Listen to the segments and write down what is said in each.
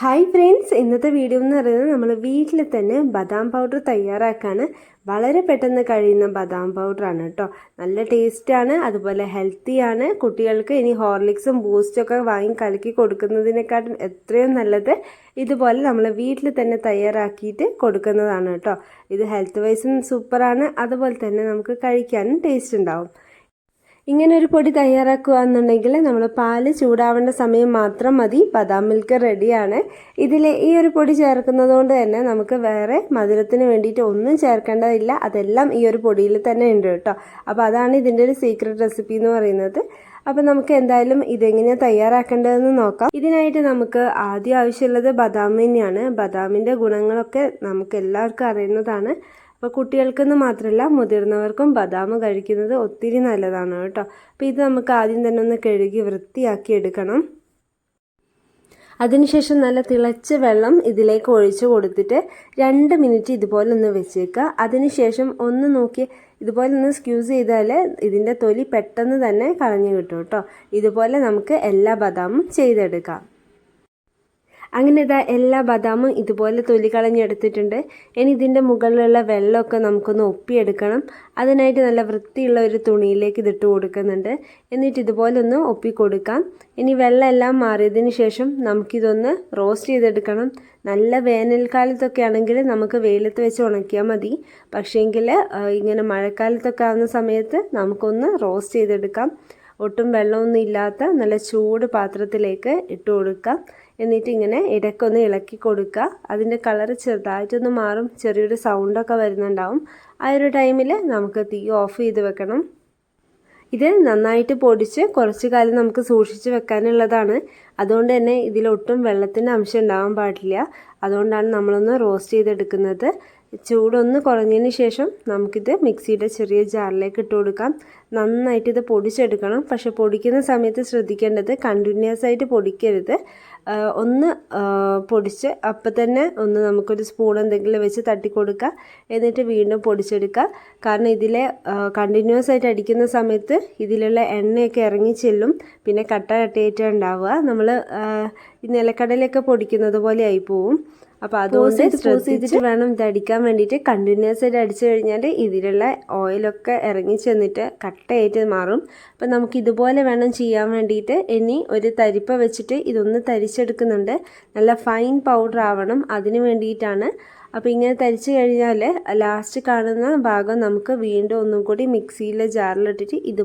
Hi friends ഇന്നത്തെ video എന്ന് പറയുന്നത് നമ്മൾ വീട്ടിൽ തന്നെ ബദാം പൗഡർ തയ്യാറാക്കാണ്. വളരെ പെട്ടെന്ന് കഴിയുന്ന ബദാം പൗഡറാണ് കേട്ടോ. നല്ല ടേസ്റ്റാണ് അതുപോലെ ഹെൽത്തിയാണ് കുട്ടികൾക്ക് ഇനി ഹോർലിക്സും ബൂസ്റ്റൊക്കെ വാങ്ങി കലക്കി കൊടുക്കുന്നതിനെക്കാട്ടും എത്രയും നല്ലത് ഇതുപോലെ നമ്മൾ വീട്ടിൽ തന്നെ തയ്യാറാക്കിയിട്ട് കൊടുക്കുന്നതാണ് കേട്ടോ. ഇത് ഹെൽത്ത് വൈസും സൂപ്പറാണ് അതുപോലെ തന്നെ നമുക്ക് കഴിക്കാനും ടേസ്റ്റ് ഉണ്ടാവും. ഇങ്ങനെ ഒരു പൊടി തയ്യാറാക്കുക എന്നുണ്ടെങ്കിൽ നമ്മൾ പാൽ ചൂടാവേണ്ട സമയം മാത്രം മതി. ബദാം മിൽക്ക് റെഡിയാണ്. ഇതിൽ ഈ ഒരു പൊടി ചേർക്കുന്നത് കൊണ്ട് തന്നെ നമുക്ക് വേറെ മധുരത്തിന് വേണ്ടിയിട്ട് ഒന്നും ചേർക്കേണ്ടതില്ല. അതെല്ലാം ഈ ഒരു പൊടിയിൽ തന്നെ ഉണ്ട് കേട്ടോ. അപ്പോൾ അതാണ് ഇതിന്റെ ഒരു സീക്രട്ട് റെസിപ്പി എന്ന് പറയുന്നത്. അപ്പം നമുക്ക് എന്തായാലും ഇതെങ്ങനെയാണ് തയ്യാറാക്കേണ്ടതെന്ന് നോക്കാം. ഇതിനായിട്ട് നമുക്ക് ആദ്യം ആവശ്യമുള്ളത് ബദാം തന്നെയാണ്. ബദാമിന്റെ ഗുണങ്ങളൊക്കെ നമുക്ക് എല്ലാവർക്കും അറിയുന്നതാണ്. അപ്പോൾ കുട്ടികൾക്കെന്ന് മാത്രമല്ല മുതിർന്നവർക്കും ബദാം കഴിക്കുന്നത് ഒത്തിരി നല്ലതാണ് കേട്ടോ. അപ്പോൾ ഇത് നമുക്ക് ആദ്യം തന്നെ ഒന്ന് കഴുകി വൃത്തിയാക്കി എടുക്കണം. അതിനുശേഷം നല്ല തിളച്ച വെള്ളം ഇതിലേക്ക് ഒഴിച്ചു കൊടുത്തിട്ട് രണ്ട് മിനിറ്റ് ഇതുപോലെ ഒന്ന് വെച്ചേക്കുക. അതിനുശേഷം ഒന്ന് നോക്കി ഇതുപോലെ ഒന്ന് സ്ക്യൂസ് ചെയ്താൽ ഇതിന്റെ തൊലി പെട്ടെന്ന് തന്നെ കളഞ്ഞു കിട്ടും കേട്ടോ. ഇതുപോലെ നമുക്ക് എല്ലാ ബദാമും ചെയ്തെടുക്കാം. അങ്ങനെ ഇതാ എല്ലാ ബദാമും ഇതുപോലെ തൊലി കളഞ്ഞെടുത്തിട്ടുണ്ട്. ഇനി ഇതിന്റെ മുകളിലുള്ള വെള്ളമൊക്കെ നമുക്കൊന്ന് ഒപ്പിയെടുക്കണം. അതിനായിട്ട് നല്ല വൃത്തിയുള്ള ഒരു തുണിയിലേക്ക് ഇതിട്ട് കൊടുക്കുന്നുണ്ട്. എന്നിട്ട് ഇതുപോലെ ഒന്ന് ഒപ്പി കൊടുക്കാം ഇനി വെള്ളമെല്ലാം മാറിയതിന് ശേഷം നമുക്കിതൊന്ന് റോസ്റ്റ് ചെയ്തെടുക്കണം. നല്ല വേനൽക്കാലത്തൊക്കെ ആണെങ്കിൽ നമുക്ക് വെയിലത്ത് വെച്ച് ഉണക്കിയാൽ മതി. പക്ഷേങ്കിൽ ഇങ്ങനെ മഴക്കാലത്തൊക്കെ ആവുന്ന സമയത്ത് നമുക്കൊന്ന് റോസ്റ്റ് ചെയ്തെടുക്കാം. ഒട്ടും വെള്ളമൊന്നും ഇല്ലാത്ത നല്ല ചൂട് പാത്രത്തിലേക്ക് ഇട്ട് കൊടുക്കാം. എന്നിട്ട് ഇങ്ങനെ ഇടയ്ക്കൊന്ന് ഇളക്കി കൊടുക്കുക. അതിന്റെ കളർ ചെറുതായിട്ടൊന്ന് മാറും. ചെറിയൊരു സൗണ്ടൊക്കെ വരുന്നുണ്ടാവും. ആ ഒരു ടൈമിൽ നമുക്ക് തീ ഓഫ് ചെയ്ത് വെക്കണം. ഇത് നന്നായിട്ട് പൊടിച്ച് കുറച്ച് കാലം നമുക്ക് സൂക്ഷിച്ച് വെക്കാനുള്ളതാണ്. അതുകൊണ്ട് തന്നെ ഇതിലൊട്ടും വെള്ളത്തിന്റെ അംശം ഉണ്ടാവാൻ പാടില്ല. അതുകൊണ്ടാണ് നമ്മളൊന്ന് റോസ്റ്റ് ചെയ്തെടുക്കുന്നത്. ചൂടൊന്ന് കുറഞ്ഞതിന് ശേഷം നമുക്കിത് മിക്സിയുടെ ചെറിയ ജാറിലേക്ക് ഇട്ട് കൊടുക്കാം. നന്നായിട്ട് ഇത് പൊടിച്ചെടുക്കണം. പക്ഷെ പൊടിക്കുന്ന സമയത്ത് ശ്രദ്ധിക്കേണ്ടത് കണ്ടിന്യൂസ് ആയിട്ട് പൊടിക്കരുത്. ഒന്ന് പൊടിച്ച് അപ്പം തന്നെ ഒന്ന് നമുക്കൊരു സ്പൂൺ എന്തെങ്കിലും വെച്ച് തട്ടി കൊടുക്കുക എന്നിട്ട് വീണ്ടും പൊടിച്ചെടുക്കുക. കാരണം ഇതിലെ കണ്ടിന്യൂസ് ആയിട്ട് അടിക്കുന്ന സമയത്ത് ഇതിലുള്ള എണ്ണയൊക്കെ ഇറങ്ങി ചെല്ലും. പിന്നെ കട്ട കട്ടയായിട്ട് ഉണ്ടാവുക. നമ്മൾ ഈ നിലക്കടലൊക്കെ പൊടിക്കുന്നത് പോലെ ആയി പോവും. അപ്പോൾ അതുകൊണ്ട് ചെയ്തിട്ട് വേണം ഇത് അടിക്കാൻ വേണ്ടിയിട്ട്. കണ്ടിന്യൂസ് ആയിട്ട് അടിച്ചു കഴിഞ്ഞാൽ ഇതിലുള്ള ഓയിലൊക്കെ ഇറങ്ങി ചെന്നിട്ട് കട്ടയായിട്ട് മാറും. അപ്പം നമുക്ക് ഇതുപോലെ വേണം ചെയ്യാൻ വേണ്ടിയിട്ട്. ഇനി ഒരു തരിപ്പ വെച്ചിട്ട് ഇതൊന്ന് തരിച്ചെടുക്കുന്നുണ്ട്. നല്ല ഫൈൻ പൗഡർ ആവണം അതിന് വേണ്ടിയിട്ടാണ്. അപ്പോൾ ഇങ്ങനെ തരിച്ച് കഴിഞ്ഞാൽ ലാസ്റ്റ് കാണുന്ന ഭാഗം നമുക്ക് വീണ്ടും ഒന്നും കൂടി മിക്സിയിലെ ജാറിലിട്ടിട്ട് ഇത്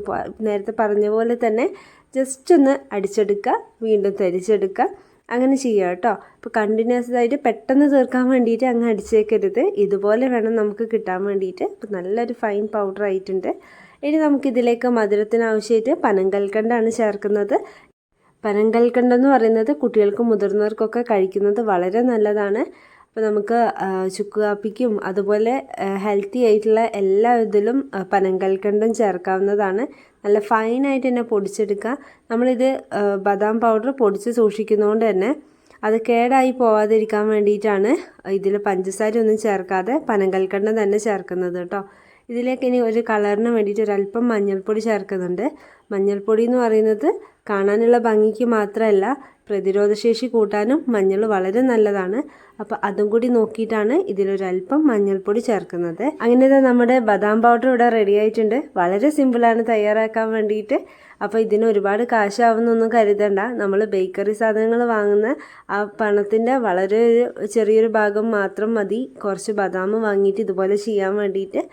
നേരത്തെ പറഞ്ഞ പോലെ തന്നെ ജസ്റ്റ് ഒന്ന് അടിച്ചെടുക്കുക വീണ്ടും തരിച്ചെടുക്കുക. അങ്ങനെ ചെയ്യുക കേട്ടോ. അപ്പോൾ കണ്ടിന്യൂസ് ആയിട്ട് പെട്ടെന്ന് തീർക്കാൻ വേണ്ടിയിട്ട് അങ്ങ് അടിച്ചേക്കരുത്. ഇതുപോലെ വേണം നമുക്ക് കിട്ടാൻ വേണ്ടിയിട്ട്. അപ്പോൾ നല്ലൊരു ഫൈൻ പൗഡർ ആയിട്ടുണ്ട്. ഇനി നമുക്കിതിലേക്ക് മധുരത്തിനാവശ്യമായിട്ട് പനങ്കൽക്കണ്ടാണ് ചേർക്കുന്നത്. പനങ്കൽക്കണ്ടെന്ന് പറയുന്നത് കുട്ടികൾക്കും മുതിർന്നവർക്കൊക്കെ കഴിക്കുന്നത് വളരെ നല്ലതാണ്. അപ്പോൾ നമുക്ക് ചുക്ക് കാപ്പിക്കും അതുപോലെ ഹെൽത്തി ആയിട്ടുള്ള എല്ലാ ഇതിലും പനങ്കൽക്കണ്ടം ചേർക്കാവുന്നതാണ്. നല്ല ഫൈനായിട്ട് തന്നെ പൊടിച്ചെടുക്കുക. നമ്മളിത് ബദാം പൗഡർ പൊടിച്ച് സൂക്ഷിക്കുന്നതുകൊണ്ട് തന്നെ അത് കേടായി പോവാതിരിക്കാൻ വേണ്ടിയിട്ടാണ് ഇതിൽ പഞ്ചസാര ഒന്നും ചേർക്കാതെ പനങ്കൽക്കണ്ണ തന്നെ ചേർക്കുന്നത് കേട്ടോ. ഇതിലേക്ക് ഇനി ഒരു കളറിന് വേണ്ടിയിട്ട് ഒരല്പം മഞ്ഞൾപ്പൊടി ചേർക്കുന്നുണ്ട്. മഞ്ഞൾപ്പൊടി എന്ന് പറയുന്നത് കാണാനുള്ള ഭംഗിക്ക് മാത്രമല്ല പ്രതിരോധശേഷി കൂട്ടാനും മഞ്ഞൾ വളരെ നല്ലതാണ്. അപ്പോൾ അതും കൂടി നോക്കിയിട്ടാണ് ഇതിലൊരല്പം മഞ്ഞൾപ്പൊടി ചേർക്കുന്നത്. അങ്ങനെ നമ്മുടെ ബദാം പൗഡർ ഇവിടെ റെഡി ആയിട്ടുണ്ട്. വളരെ സിമ്പിളാണ് തയ്യാറാക്കാൻ വേണ്ടിയിട്ട്. അപ്പോൾ ഇതിന് ഒരുപാട് കാശാവുന്നൊന്നും കരുതണ്ട. നമ്മൾ ബേക്കറി സാധനങ്ങൾ വാങ്ങുന്ന ആ പണത്തിന്റെ വളരെ ചെറിയൊരു ഭാഗം മാത്രം മതി. കുറച്ച് ബദാം വാങ്ങിയിട്ട് ഇതുപോലെ ചെയ്യാൻ വേണ്ടിയിട്ട്.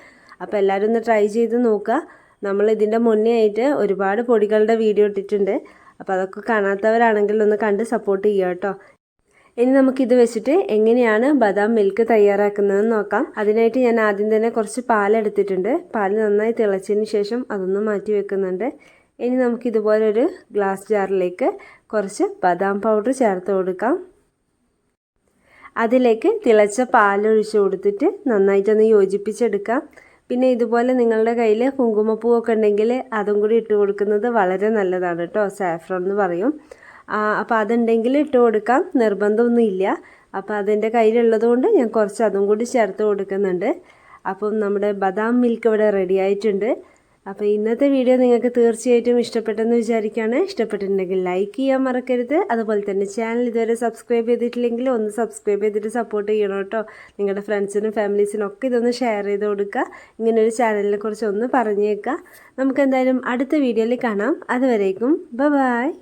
അപ്പോൾ എല്ലാവരും ഒന്ന് ട്രൈ ചെയ്ത് നോക്കുക. നമ്മൾ ഇതിന്റെ മുന്നേ ആയിട്ട് ഒരുപാട് പൊടികളുടെ വീഡിയോ ഇട്ടിട്ടുണ്ട്. അപ്പോൾ അതൊക്കെ കാണാത്തവരാണെങ്കിൽ ഒന്ന് കണ്ട് സപ്പോർട്ട് ചെയ്യുക കേട്ടോ. ഇനി നമുക്കിത് വെച്ചിട്ട് എങ്ങനെയാണ് ബദാം മിൽക്ക് തയ്യാറാക്കുന്നതെന്ന് നോക്കാം. അതിനായിട്ട് ഞാൻ ആദ്യം തന്നെ കുറച്ച് പാലെടുത്തിട്ടുണ്ട് പാൽ നന്നായി തിളച്ചതിന് ശേഷം അതൊന്ന് മാറ്റി വെക്കുന്നുണ്ട്. ഇനി നമുക്കിതുപോലെ ഒരു ഗ്ലാസ് ജാറിലേക്ക് കുറച്ച് ബദാം പൗഡർ ചേർത്ത് കൊടുക്കാം. അതിലേക്ക് തിളച്ച പാലൊഴിച്ച് കൊടുത്തിട്ട് നന്നായിട്ടൊന്ന് യോജിപ്പിച്ചെടുക്കാം. പിന്നെ ഇതുപോലെ നിങ്ങളുടെ കയ്യിൽ കുങ്കുമപ്പൂവൊക്കെ ഉണ്ടെങ്കിൽ അതും കൂടി ഇട്ട് കൊടുക്കുന്നത് വളരെ നല്ലതാണ് കേട്ടോ സാഫ്രോൺ എന്ന് പറയും. അപ്പോൾ അതുണ്ടെങ്കിൽ ഇട്ട് കൊടുക്കാം. നിർബന്ധമൊന്നും ഇല്ല. അപ്പോൾ അതിന്റെ കയ്യിലുള്ളത് കൊണ്ട് ഞാൻ കുറച്ച് അതും കൂടി ചേർത്ത് കൊടുക്കുന്നുണ്ട്. അപ്പം നമ്മുടെ ബദാം മിൽക്ക് ഇവിടെ റെഡി ആയിട്ടുണ്ട്. അപ്പോൾ ഇന്നത്തെ വീഡിയോ നിങ്ങൾക്ക് തീർച്ചയായിട്ടും ഇഷ്ടപ്പെട്ടെന്ന് വിചാരിക്കുകയാണ്. ഇഷ്ടപ്പെട്ടിട്ടുണ്ടെങ്കിൽ ലൈക്ക് ചെയ്യാൻ മറക്കരുത്. അതുപോലെ തന്നെ ചാനൽ ഇതുവരെ സബ്സ്ക്രൈബ് ചെയ്തിട്ടില്ലെങ്കിൽ ഒന്ന് സബ്സ്ക്രൈബ് ചെയ്തിട്ട് സപ്പോർട്ട് ചെയ്യണം കേട്ടോ. നിങ്ങളുടെ ഫ്രണ്ട്സിനും ഫാമിലീസിനും ഒക്കെ ഇതൊന്ന് ഷെയർ ചെയ്ത് കൊടുക്കുക. ഇങ്ങനൊരു ചാനലിനെ കുറിച്ച് ഒന്ന് പറഞ്ഞേക്കുക. നമുക്ക് എന്തായാലും അടുത്ത വീഡിയോയിൽ കാണാം. അതുവരേക്കും ബ ബായ്